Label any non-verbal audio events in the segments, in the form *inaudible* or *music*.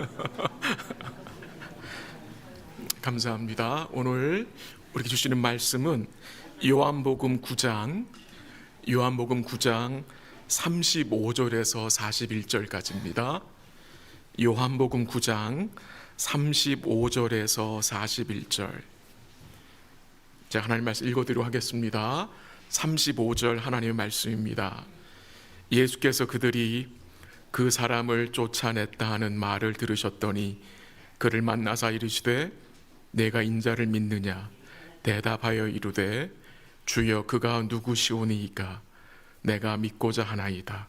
*laughs* 감사합니다. 오늘 우리에게 주시는 말씀은 요한복음 9장 요한복음 9장 35절에서 41절까지입니다. 요한복음 9장 35절에서 41절. 제가 하나님 말씀 읽어드리도록 하겠습니다. 35절 하나님의 말씀입니다. 예수께서 그들이 그 사람을 쫓아냈다 하는 말을 들으셨더니 그를 만나사 이르시되 내가 인자를 믿느냐? 대답하여 이르되 주여 그가 누구시오니이까? 내가 믿고자 하나이다.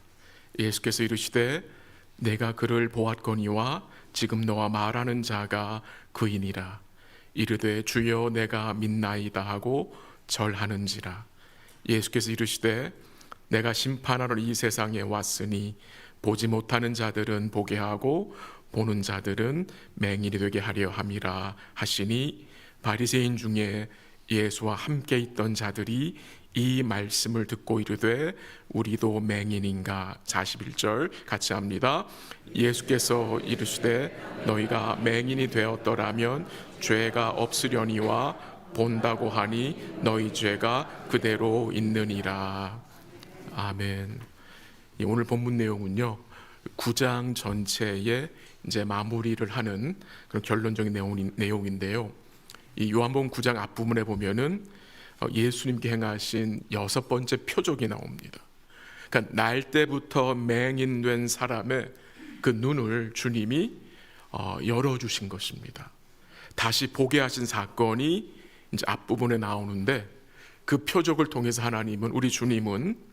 예수께서 이르시되 내가 그를 보았거니와 지금 너와 말하는 자가 그이니라. 이르되 주여 내가 믿나이다 하고 절하는지라. 예수께서 이르시되 내가 심판하러 이 세상에 왔으니 보지 못하는 자들은 보게 하고 보는 자들은 맹인이 되게 하려 함이라 하시니 바리새인 중에 예수와 함께 있던 자들이 이 말씀을 듣고 이르되 우리도 맹인인가 41절 같이 합니다. 예수께서 이르시되 너희가 맹인이 되었더라면 죄가 없으려니와 본다고 하니 너희 죄가 그대로 있느니라. 아멘. 이 오늘 본문 내용은요. 9장 전체에 이제 마무리를 하는 그런 결론적인 내용, 내용인데요. 이 요한복음 9장 앞부분에 보면은 어, 예수님께 행하신 여섯 번째 표적이 나옵니다. 그러니까 날 때부터 맹인된 사람의 그 눈을 주님이 어, 열어 주신 것입니다. 다시 보게 하신 사건이 이제 앞부분에 나오는데 그 표적을 통해서 하나님은 우리 주님은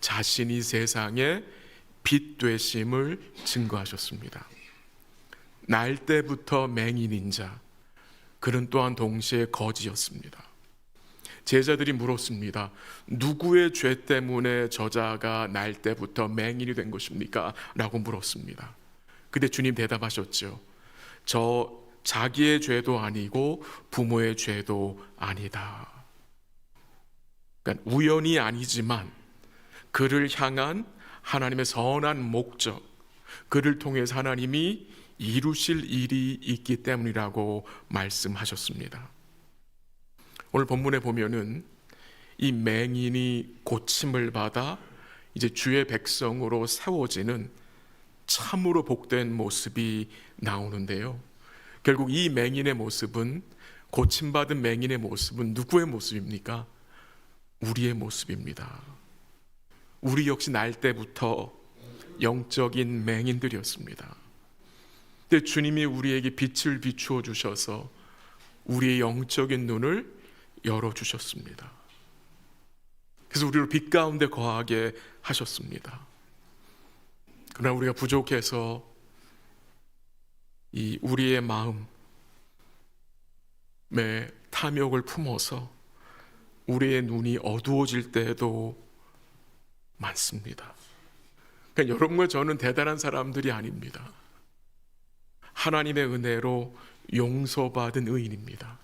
자신이 세상에 빛 되심을 증거하셨습니다. 날 때부터 맹인인 자, 그는 또한 동시에 거지였습니다. 제자들이 물었습니다. 누구의 죄 때문에 저자가 날 때부터 맹인이 된 것입니까? 라고 물었습니다. 근데 주님 대답하셨죠. 저 자기의 죄도 아니고 부모의 죄도 아니다. 그러니까 우연이 아니지만 그를 향한 하나님의 선한 목적, 그를 통해서 하나님이 이루실 일이 있기 때문이라고 말씀하셨습니다. 오늘 본문에 보면은 이 맹인이 고침을 받아 이제 주의 백성으로 세워지는 참으로 복된 모습이 나오는데요. 결국 이 맹인의 모습은 고침받은 맹인의 모습은 누구의 모습입니까? 우리의 모습입니다. 우리 역시 날 때부터 영적인 맹인들이었습니다. 근데 주님이 우리에게 빛을 비추어 주셔서 우리의 영적인 눈을 열어 주셨습니다. 그래서 우리를 빛 가운데 거하게 하셨습니다. 그러나 우리가 부족해서 이 우리의 마음에 탐욕을 품어서 우리의 눈이 어두워질 때도 많습니다. 그러니까 여러분과 저는 대단한 사람들이 아닙니다. 하나님의 은혜로 용서받은 의인입니다.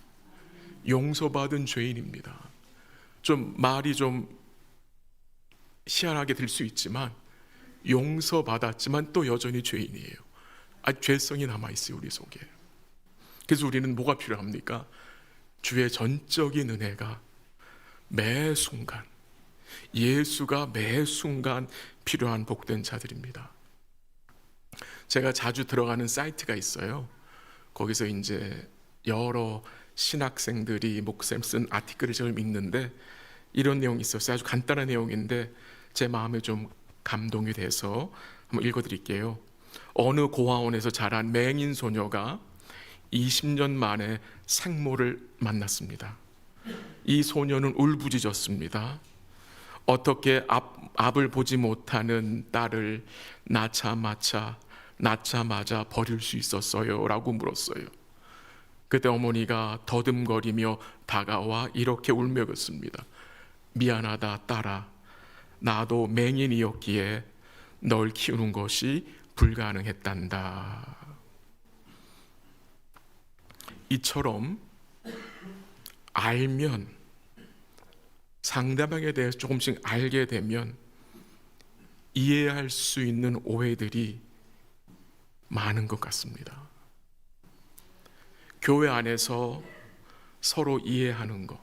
용서받은 죄인입니다. 좀 말이 좀 희한하게 들 수 있지만 용서받았지만 또 여전히 죄인이에요. 아 죄성이 남아 있어요 우리 속에. 그래서 우리는 뭐가 필요합니까? 주의 전적인 은혜가 매 순간 예수가 매 순간 필요한 복된 자들입니다. 제가 자주 들어가는 사이트가 있어요. 거기서 이제 여러 신학생들이 목쌤 쓴 아티클을 좀 읽는데 이런 내용이 있었어요. 아주 간단한 내용인데 제 마음에 좀 감동이 돼서 한번 읽어드릴게요. 어느 고아원에서 자란 맹인 소녀가 20년 만에 생모를 만났습니다. 이 소녀는 울부짖었습니다. 어떻게 앞, 앞을 보지 못하는 딸을 낳자마자 낳자마자 버릴 수 있었어요? 라고 물었어요. 그때 어머니가 더듬거리며 다가와 이렇게 울먹였습니다. 미안하다 딸아. 나도 맹인이었기에 널 키우는 것이 불가능했단다. 이처럼 알면 상대방에 대해서 조금씩 알게 되면 이해할 수 있는 오해들이 많은 것 같습니다. 교회 안에서 서로 이해하는 것,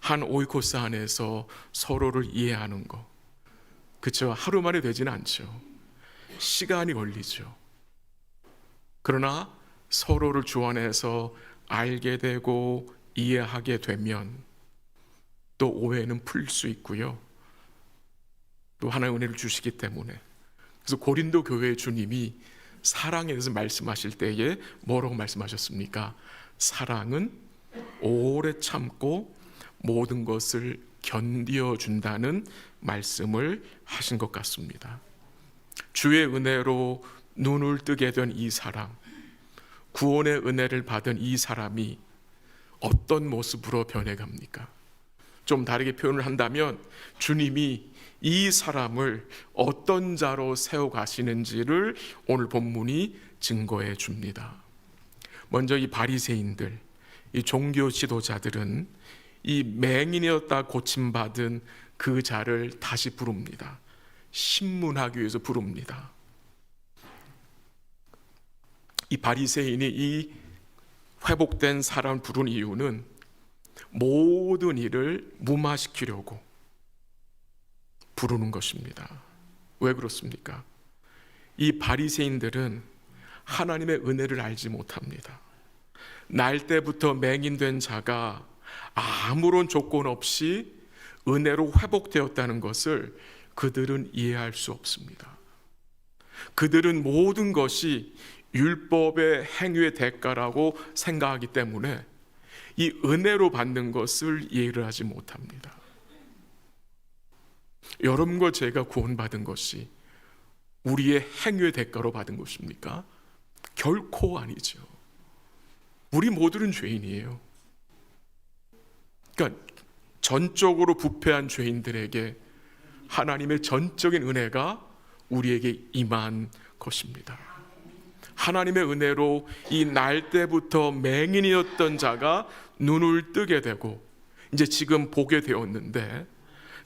한 오이코스 안에서 서로를 이해하는 것, 그쵸? 하루 만에 되지는 않죠. 시간이 걸리죠. 그러나 서로를 주 안에서 알게 되고 이해하게 되면 또 오해는 풀 수 있고요. 또 하나의 은혜를 주시기 때문에 그래서 고린도 교회 주님이 사랑에 대해서 말씀하실 때에 뭐라고 말씀하셨습니까? 사랑은 오래 참고 모든 것을 견디어 준다는 말씀을 하신 것 같습니다. 주의 은혜로 눈을 뜨게 된 이 사람, 구원의 은혜를 받은 이 사람이 어떤 모습으로 변해갑니까? 좀 다르게 표현을 한다면 주님이 이 사람을 어떤 자로 세워 가시는지를 오늘 본문이 증거해 줍니다. 먼저 이 바리새인들, 이 종교 지도자들은 이 맹인이었다 고침받은 그 자를 다시 부릅니다. 신문하기 위해서 부릅니다. 이 바리새인이 이 회복된 사람 부른 이유는 모든 일을 무마시키려고 부르는 것입니다. 왜 그렇습니까? 이 바리새인들은 하나님의 은혜를 알지 못합니다. 날 때부터 맹인된 자가 아무런 조건 없이 은혜로 회복되었다는 것을 그들은 이해할 수 없습니다. 그들은 모든 것이 율법의 행위의 대가라고 생각하기 때문에 이 은혜로 받는 것을 이해를 하지 못합니다. 여러분과 제가 구원받은 것이 우리의 행위의 대가로 받은 것입니까? 결코 아니죠. 우리 모두는 죄인이에요. 그러니까 전적으로 부패한 죄인들에게 하나님의 전적인 은혜가 우리에게 임한 것입니다. 하나님의 은혜로 이 날 때부터 맹인이었던 자가 눈을 뜨게 되고 이제 지금 보게 되었는데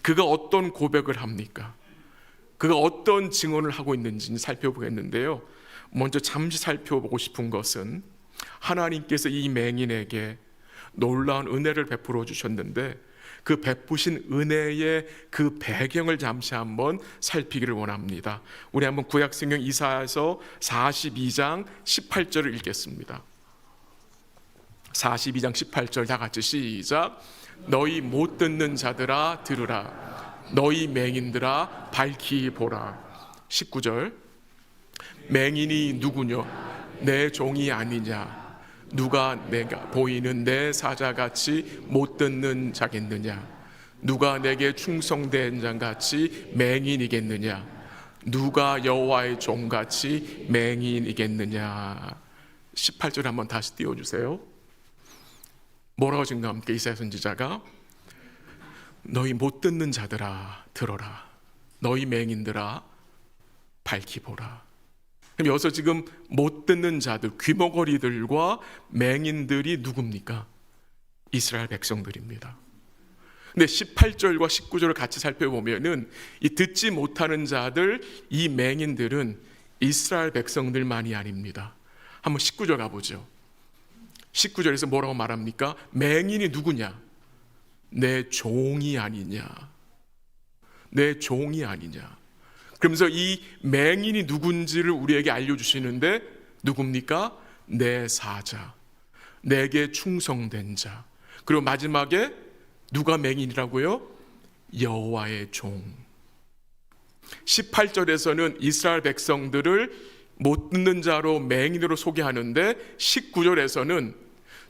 그가 어떤 고백을 합니까? 그가 어떤 증언을 하고 있는지 살펴보겠는데요. 먼저 잠시 살펴보고 싶은 것은 하나님께서 이 맹인에게 놀라운 은혜를 베풀어 주셨는데 그 베푸신 은혜의 그 배경을 잠시 한번 살피기를 원합니다. 우리 한번 구약 성경 이사에서 42장 18절을 읽겠습니다. 42장 18절 다 같이 시작. 너희 못 듣는 자들아 들으라. 너희 맹인들아 밝히 보라. 19절. 맹인이 누구냐? 내 종이 아니냐? 누가 내가 보이는 내 사자같이 못 듣는 자겠느냐? 누가 내게 충성된 자같이 맹인이겠느냐? 누가 여호와의 종같이 맹인이겠느냐? 18절 한번 다시 띄워주세요. 뭐라고 증가합니까? 이사야 선지자가 너희 못 듣는 자들아 들어라. 너희 맹인들아 밝히 보라. 그럼 여기서 지금 못 듣는 자들, 귀머거리들과 맹인들이 누굽니까? 이스라엘 백성들입니다. 근데 18절과 19절을 같이 살펴보면은 이 듣지 못하는 자들, 이 맹인들은 이스라엘 백성들만이 아닙니다. 한번 19절 가보죠. 19절에서 뭐라고 말합니까? 맹인이 누구냐? 내 종이 아니냐? 내 종이 아니냐? 그러면서 이 맹인이 누군지를 우리에게 알려주시는데 누굽니까? 내 사자, 내게 충성된 자. 그리고 마지막에 누가 맹인이라고요? 여호와의 종. 18절에서는 이스라엘 백성들을 못 듣는 자로 맹인으로 소개하는데 19절에서는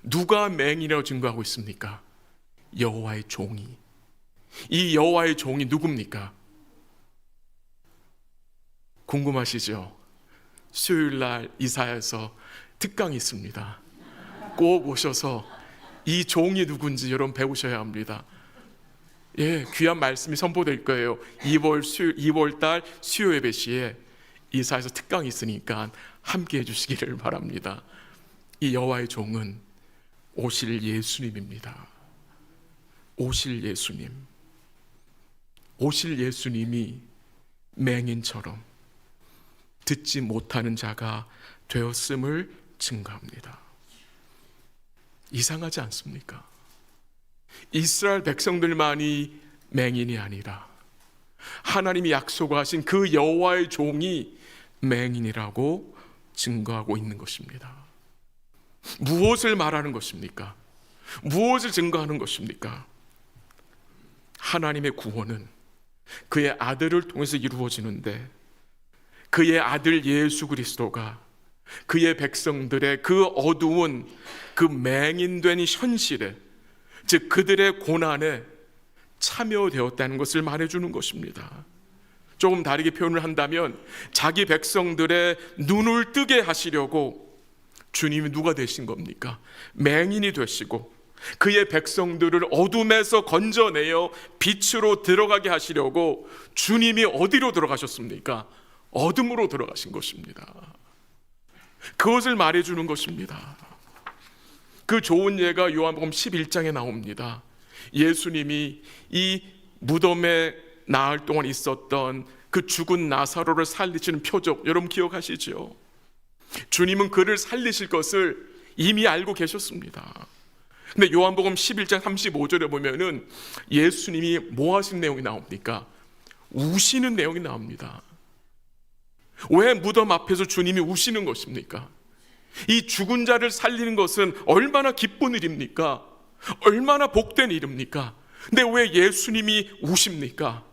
누가 맹인이라고 증거하고 있습니까? 여호와의 종이. 이 여호와의 종이 누굽니까? 궁금하시죠? 수요일 날 이사야에서 특강이 있습니다. 꼭 오셔서 이 종이 누군지 여러분 배우셔야 합니다. 예, 귀한 말씀이 선포될 거예요. 2월 수 2월 달 수요 예배 시에 이사에서 특강이 있으니까 함께 해 주시기를 바랍니다. 이 여호와의 종은 오실 예수님입니다. 오실 예수님. 오실 예수님이 맹인처럼 듣지 못하는 자가 되었음을 증거합니다. 이상하지 않습니까? 이스라엘 백성들만이 맹인이 아니라 하나님이 약속하신 그 여호와의 종이 맹인이라고 증거하고 있는 것입니다. 무엇을 말하는 것입니까? 무엇을 증거하는 것입니까? 하나님의 구원은 그의 아들을 통해서 이루어지는데 그의 아들 예수 그리스도가 그의 백성들의 그 어두운 그 맹인된 현실에 즉 그들의 고난에 참여되었다는 것을 말해주는 것입니다. 조금 다르게 표현을 한다면 자기 백성들의 눈을 뜨게 하시려고 주님이 누가 되신 겁니까? 맹인이 되시고 그의 백성들을 어둠에서 건져내어 빛으로 들어가게 하시려고 주님이 어디로 들어가셨습니까? 어둠으로 들어가신 것입니다. 그것을 말해주는 것입니다. 그 좋은 예가 요한복음 11장에 나옵니다. 예수님이 이 무덤에 나흘 동안 있었던 그 죽은 나사로를 살리시는 표적 여러분 기억하시죠? 주님은 그를 살리실 것을 이미 알고 계셨습니다. 근데 요한복음 11장 35절에 보면은 예수님이 뭐 하신 내용이 나옵니까? 우시는 내용이 나옵니다. 왜 무덤 앞에서 주님이 우시는 것입니까? 이 죽은 자를 살리는 것은 얼마나 기쁜 일입니까? 얼마나 복된 일입니까? 근데 왜 예수님이 우십니까?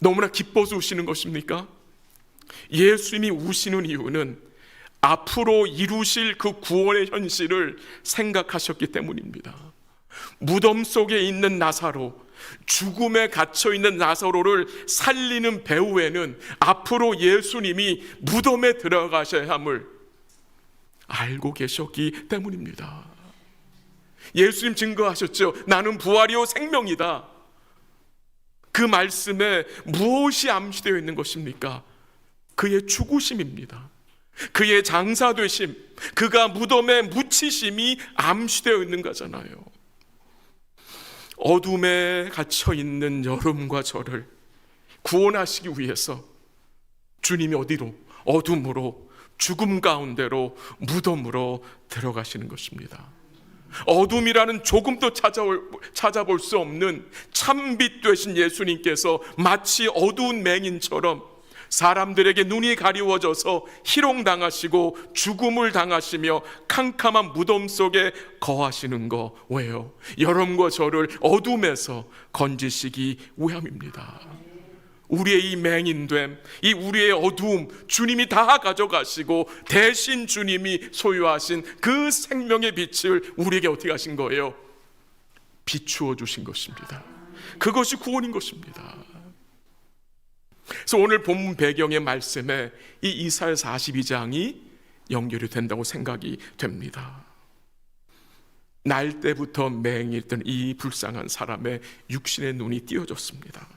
너무나 기뻐서 우시는 것입니까? 예수님이 우시는 이유는 앞으로 이루실 그 구원의 현실을 생각하셨기 때문입니다. 무덤 속에 있는 나사로, 죽음에 갇혀 있는 나사로를 살리는 배후에는 앞으로 예수님이 무덤에 들어가셔야 함을 알고 계셨기 때문입니다. 예수님 증거하셨죠. 나는 부활이요 생명이다. 그 말씀에 무엇이 암시되어 있는 것입니까? 그의 죽으심입니다. 그의 장사되심, 그가 무덤에 묻히심이 암시되어 있는 거잖아요. 어둠에 갇혀 있는 여름과 저를 구원하시기 위해서 주님이 어디로? 어둠으로, 죽음 가운데로, 무덤으로 들어가시는 것입니다. 어둠이라는 조금도 찾아올, 찾아볼 수 없는 참빛 되신 예수님께서 마치 어두운 맹인처럼 사람들에게 눈이 가리워져서 희롱당하시고 죽음을 당하시며 캄캄한 무덤 속에 거하시는 거 왜요? 여러분과 저를 어둠에서 건지시기 위함입니다. 우리의 이 맹인됨, 이 우리의 어두움, 주님이 다 가져가시고 대신 주님이 소유하신 그 생명의 빛을 우리에게 어떻게 하신 거예요? 비추어 주신 것입니다. 그것이 구원인 것입니다. 그래서 오늘 본문 배경의 말씀에 이 이사야 42장이 연결이 된다고 생각이 됩니다. 날 때부터 맹했던 이 불쌍한 사람의 육신의 눈이 띄어졌습니다.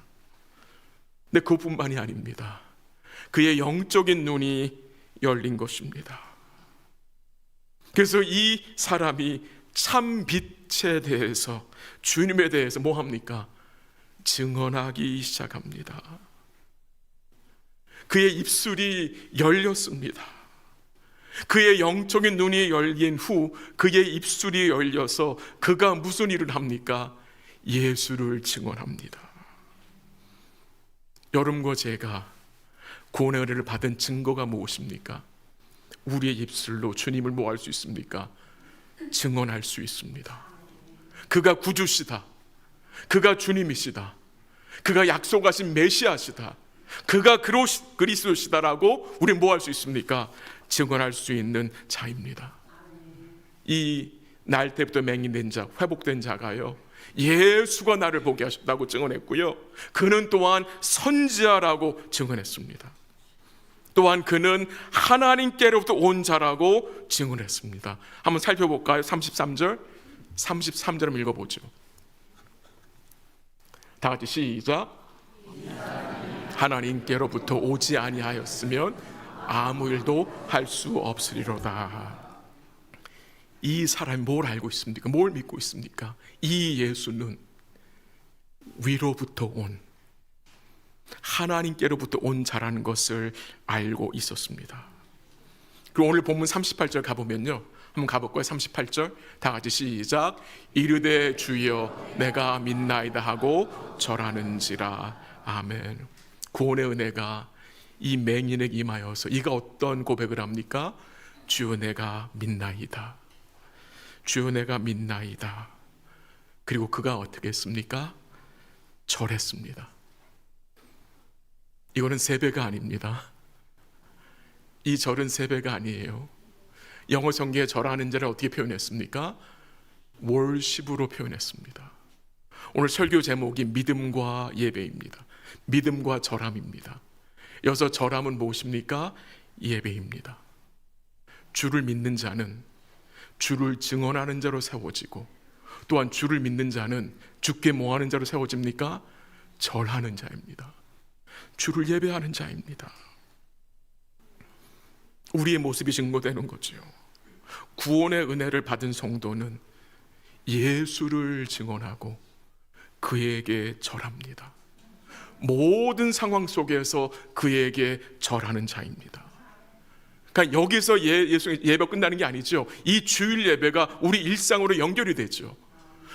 근데 그뿐만이 아닙니다. 그의 영적인 눈이 열린 것입니다. 그래서 이 사람이 참 빛에 대해서 주님에 대해서 뭐 합니까? 증언하기 시작합니다. 그의 입술이 열렸습니다. 그의 영적인 눈이 열린 후 그의 입술이 열려서 그가 무슨 일을 합니까? 예수를 증언합니다. 여러분과 제가 은혜를 받은 증거가 무엇입니까? 우리의 입술로 주님을 뭐 할 수 있습니까? 증언할 수 있습니다. 그가 구주시다. 그가 주님이시다. 그가 약속하신 메시아시다. 그가 그리스도시다라고 우리 뭐 할 수 있습니까? 증언할 수 있는 자입니다. 이 날 때부터 맹인된 자, 회복된 자가요. 예수가 나를 보게 하셨다고 증언했고요. 그는 또한 선지자라고 증언했습니다. 또한 그는 하나님께로부터 온 자라고 증언했습니다. 한번 살펴볼까요? 33절. 33절 읽어보죠. 다 같이 시작. 하나님께로부터 오지 아니하였으면 아무 일도 할 수 없으리로다. 이 사람이 뭘 알고 있습니까? 뭘 믿고 있습니까? 이 예수는 위로부터 온 하나님께로부터 온 자라는 것을 알고 있었습니다. 그리고 오늘 본문 38절 가보면요. 한번 가볼까요? 38절 다 같이 시작 이르되 주여 내가 믿나이다 하고 절하는지라 아멘 구원의 은혜가 이 맹인에게 임하여서 이가 어떤 고백을 합니까? 주여 내가 믿나이다 주여 내가 믿나이다 그리고 그가 어떻게 했습니까? 절했습니다 이거는 세배가 아닙니다 이 절은 세배가 아니에요 영어 성경에 절하는 자를 어떻게 표현했습니까? 월십으로 표현했습니다. 오늘 설교 제목이 믿음과 예배입니다. 믿음과 절함입니다. 여기서 절함은 무엇입니까? 예배입니다. 주를 믿는 자는 주를 증언하는 자로 세워지고 또한 주를 믿는 자는 주께 뭐하는 자로 세워집니까? 절하는 자입니다. 주를 예배하는 자입니다. 우리의 모습이 증거되는 거죠. 구원의 은혜를 받은 성도는 예수를 증언하고 그에게 절합니다. 모든 상황 속에서 그에게 절하는 자입니다. 그러니까 여기서 예, 예수 예배 끝나는 게 아니죠. 이 주일 예배가 우리 일상으로 연결이 되죠.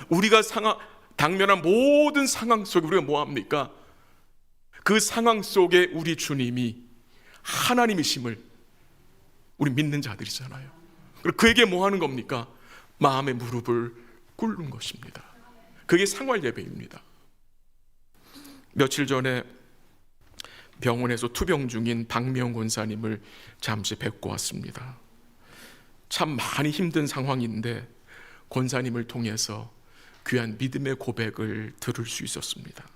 우리가 상황 당면한 모든 상황 속에 우리가 뭐 합니까? 그 상황 속에 우리 주님이 하나님이심을 우리 믿는 자들이잖아요. 그리고 그에게 뭐 하는 겁니까? 마음의 무릎을 꿇는 것입니다. 그게 상활 예배입니다. 며칠 전에 병원에서 투병 중인 박명 권사님을 잠시 뵙고 왔습니다. 참 많이 힘든 상황인데 권사님을 통해서 귀한 믿음의 고백을 들을 수 있었습니다.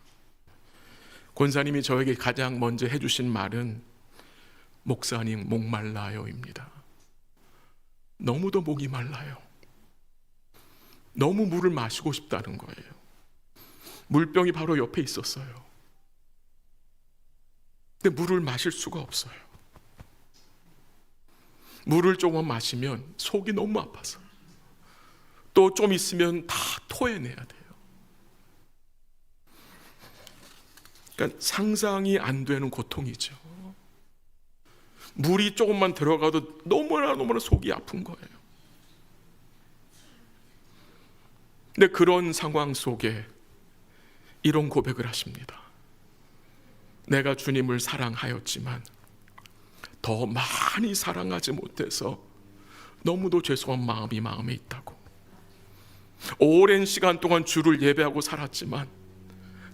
권사님이 저에게 가장 먼저 해주신 말은 목사님 목말라요입니다. 너무도 목이 말라요. 너무 물을 마시고 싶다는 거예요. 물병이 바로 옆에 있었어요. 근데 물을 마실 수가 없어요. 물을 조금 마시면 속이 너무 아파서 또 좀 있으면 다 토해내야 돼요. 그러니까 상상이 안 되는 고통이죠. 물이 조금만 들어가도 너무나 너무나 속이 아픈 거예요. 근데 그런 상황 속에 이런 고백을 하십니다. 내가 주님을 사랑하였지만 더 많이 사랑하지 못해서 너무도 죄송한 마음이 마음에 있다고. 오랜 시간 동안 주를 예배하고 살았지만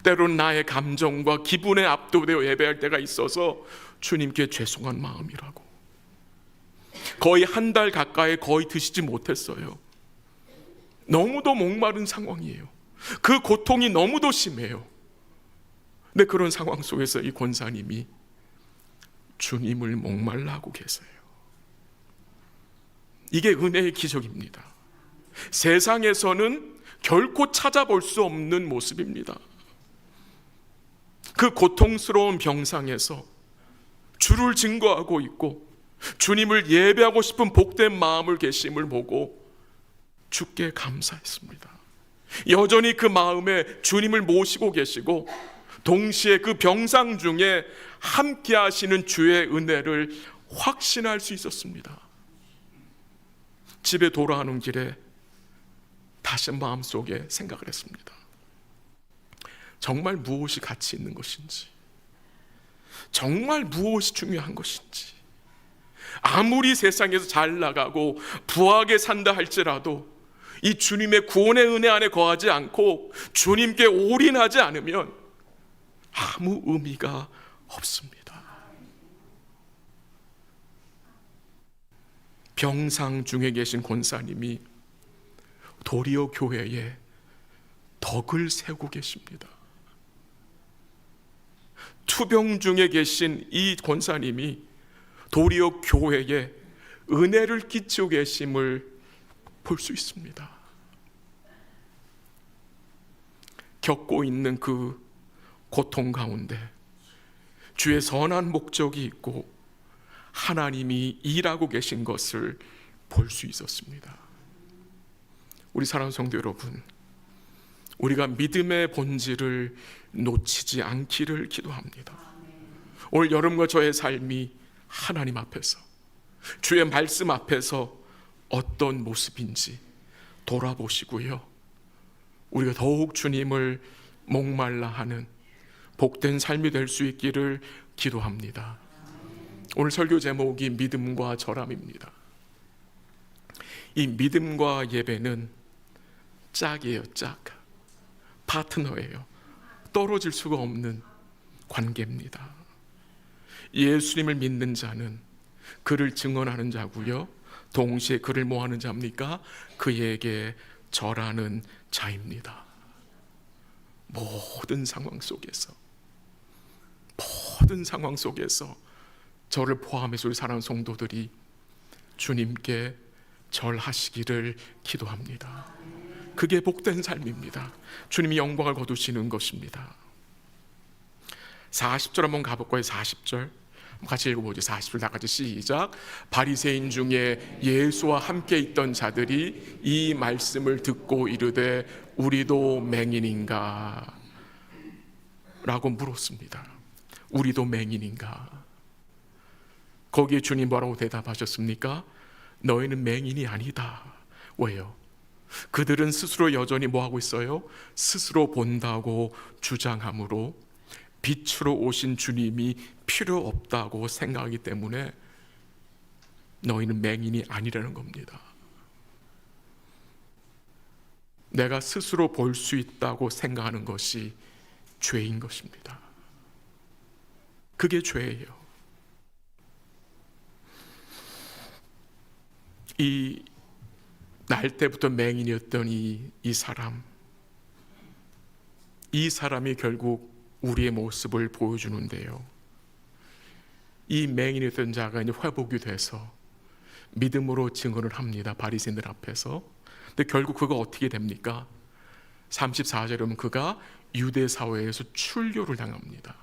때론 나의 감정과 기분에 압도되어 예배할 때가 있어서 주님께 죄송한 마음이라고. 거의 한 달 가까이 거의 드시지 못했어요. 너무도 목마른 상황이에요. 그 고통이 너무도 심해요. 근데 그런 상황 속에서 이 권사님이 주님을 목말라 하고 계세요. 이게 은혜의 기적입니다. 세상에서는 결코 찾아볼 수 없는 모습입니다. 그 고통스러운 병상에서 주를 증거하고 있고 주님을 예배하고 싶은 복된 마음을 계심을 보고 주께 감사했습니다. 여전히 그 마음에 주님을 모시고 계시고 동시에 그 병상 중에 함께 하시는 주의 은혜를 확신할 수 있었습니다. 집에 돌아오는 길에 다시 마음속에 생각을 했습니다. 정말 무엇이 가치 있는 것인지, 정말 무엇이 중요한 것인지, 아무리 세상에서 잘 나가고 부하게 산다 할지라도 이 주님의 구원의 은혜 안에 거하지 않고 주님께 올인하지 않으면 아무 의미가 없습니다. 병상 중에 계신 권사님이 도리어 교회에 덕을 세우고 계십니다. 투병 중에 계신 이 권사님이 도리어 교회에 은혜를 끼치고 계심을 볼 수 있습니다. 겪고 있는 그 고통 가운데 주의 선한 목적이 있고 하나님이 일하고 계신 것을 볼 수 있었습니다. 우리 사랑하는 성도 여러분, 우리가 믿음의 본질을 놓치지 않기를 기도합니다. 올 여름과 저의 삶이 하나님 앞에서 주의 말씀 앞에서 어떤 모습인지 돌아보시고요. 우리가 더욱 주님을 목말라 하는 복된 삶이 될 수 있기를 기도합니다. 오늘 설교 제목이 믿음과 절함입니다. 이 믿음과 예배는 짝이에요, 짝. 파트너예요. 떨어질 수가 없는 관계입니다. 예수님을 믿는 자는 그를 증언하는 자고요. 동시에 그를 뭐 하는 자입니까? 그에게 절하는 자입니다. 모든 상황 속에서 모든 상황 속에서 저를 포함해서 우리 사랑하는 성도들이 주님께 절하시기를 기도합니다. 그게 복된 삶입니다. 주님이 영광을 거두시는 것입니다. 40절 한번 가볼까요? 40절. 같이 읽어보죠. 40절 다 같이 시작. 바리새인 중에 예수와 함께 있던 자들이 이 말씀을 듣고 이르되 우리도 맹인인가? 라고 물었습니다. 우리도 맹인인가? 거기에 주님 뭐라고 대답하셨습니까? 너희는 맹인이 아니다. 왜요? 그들은 스스로 여전히 뭐 하고 있어요? 스스로 본다고 주장하므로 빛으로 오신 주님이 필요 없다고 생각하기 때문에 너희는 맹인이 아니라는 겁니다. 내가 스스로 볼 수 있다고 생각하는 것이 죄인 것입니다. 그게 죄예요. 이 날 때부터 맹인이었던 이, 이 사람, 이 사람이 결국 우리의 모습을 보여주는데요. 이 맹인이었던 자가 이제 회복이 돼서 믿음으로 증언을 합니다. 바리새인들 앞에서. 근데 결국 그가 어떻게 됩니까? 34절에 보면 그가 유대 사회에서 출교를 당합니다.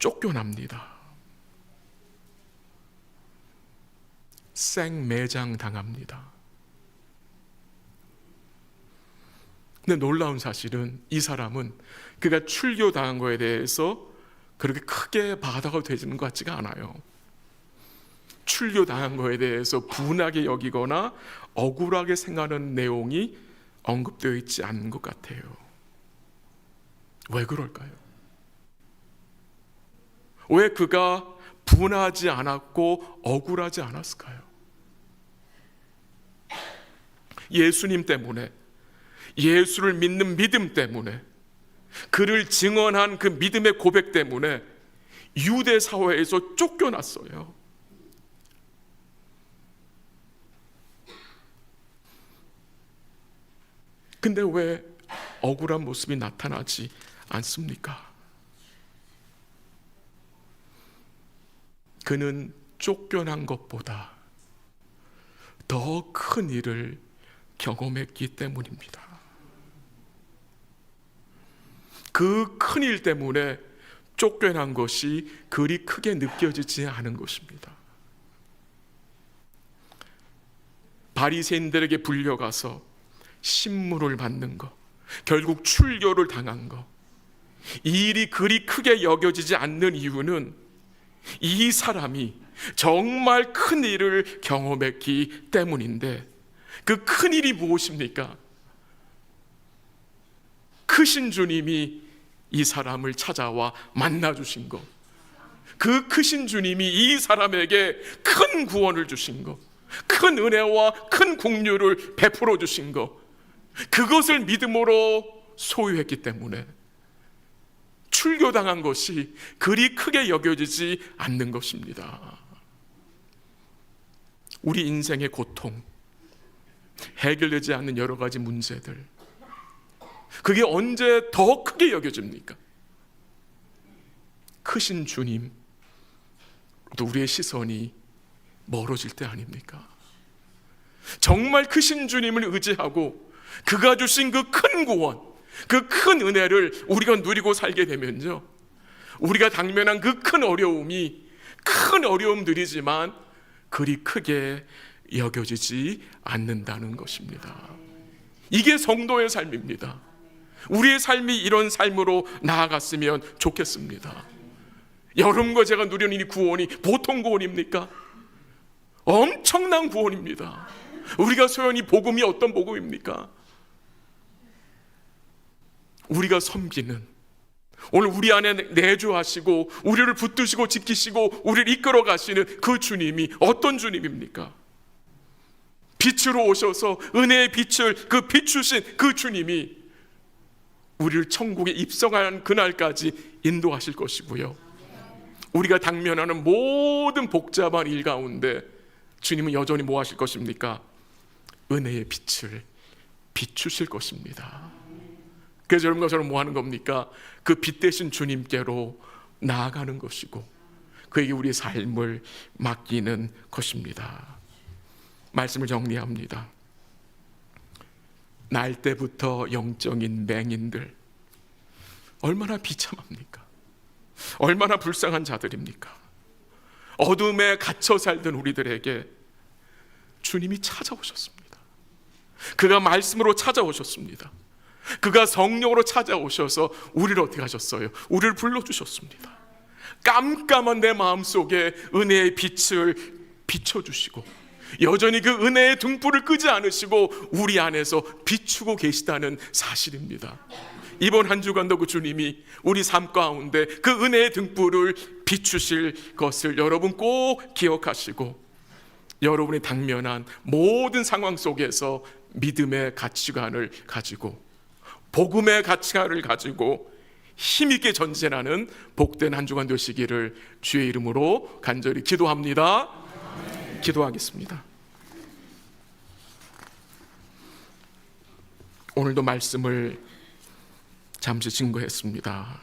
쫓겨납니다. 생매장 당합니다. 근데 놀라운 사실은 이 사람은 그가 출교당한 거에 대해서 그렇게 크게 바다가 되지는 것 같지가 않아요. 출교당한 거에 대해서 분하게 여기거나 억울하게 생각하는 내용이 언급되어 있지 않은 것 같아요. 왜 그럴까요? 왜 그가 분하지 않았고 억울하지 않았을까요? 예수님 때문에 예수를 믿는 믿음 때문에 그를 증언한 그 믿음의 고백 때문에 유대 사회에서 쫓겨났어요. 근데 왜 억울한 모습이 나타나지 않습니까? 그는 쫓겨난 것보다 더 큰 일을 경험했기 때문입니다. 그 큰 일 때문에 쫓겨난 것이 그리 크게 느껴지지 않은 것입니다. 바리새인들에게 불려가서 신문을 받는 것, 결국 출교를 당한 것, 이 일이 그리 크게 여겨지지 않는 이유는 이 사람이 정말 큰 일을 경험했기 때문인데 그 큰 일이 무엇입니까? 크신 주님이 이 사람을 찾아와 만나 주신 것. 그 크신 주님이 이 사람에게 큰 구원을 주신 것. 큰 은혜와 큰 국류를 베풀어 주신 것. 그것을 믿음으로 소유했기 때문에 출교당한 것이 그리 크게 여겨지지 않는 것입니다. 우리 인생의 고통, 해결되지 않는 여러 가지 문제들, 그게 언제 더 크게 여겨집니까? 크신 주님, 또 우리의 시선이 멀어질 때 아닙니까? 정말 크신 주님을 의지하고 그가 주신 그 큰 구원, 그 큰 은혜를 우리가 누리고 살게 되면요. 우리가 당면한 그 큰 어려움이 큰 어려움들이지만 그리 크게 여겨지지 않는다는 것입니다. 이게 성도의 삶입니다. 우리의 삶이 이런 삶으로 나아갔으면 좋겠습니다. 여러분과 제가 누리는 이 구원이 보통 구원입니까? 엄청난 구원입니다. 우리가 소연히 복음이 어떤 복음입니까? 우리가 섬기는 오늘 우리 안에 내주하시고 우리를 붙드시고 지키시고 우리를 이끌어 가시는 그 주님이 어떤 주님입니까? 빛으로 오셔서 은혜의 빛을 그 비추신 그 주님이 우리를 천국에 입성한 그날까지 인도하실 것이고요. 우리가 당면하는 모든 복잡한 일 가운데 주님은 여전히 뭐 하실 것입니까? 은혜의 빛을 비추실 것입니다. 그래서 여러분과 저는 뭐 하는 겁니까? 그 빛 대신 주님께로 나아가는 것이고 그에게 우리의 삶을 맡기는 것입니다. 말씀을 정리합니다. 날 때부터 영적인 맹인들 얼마나 비참합니까? 얼마나 불쌍한 자들입니까? 어둠에 갇혀 살던 우리들에게 주님이 찾아오셨습니다. 그가 말씀으로 찾아오셨습니다. 그가 성령으로 찾아오셔서 우리를 어떻게 하셨어요? 우리를 불러주셨습니다. 깜깜한 내 마음 속에 은혜의 빛을 비춰주시고 여전히 그 은혜의 등불을 끄지 않으시고 우리 안에서 비추고 계시다는 사실입니다. 이번 한 주간도 그 주님이 우리 삶 가운데 그 은혜의 등불을 비추실 것을 여러분 꼭 기억하시고 여러분이 당면한 모든 상황 속에서 믿음의 가치관을 가지고 복음의 가치관을 가지고 힘있게 전진하는 복된 한 주간 되시기를 주의 이름으로 간절히 기도합니다. 기도하겠습니다. 오늘도 말씀을 잠시 증거했습니다.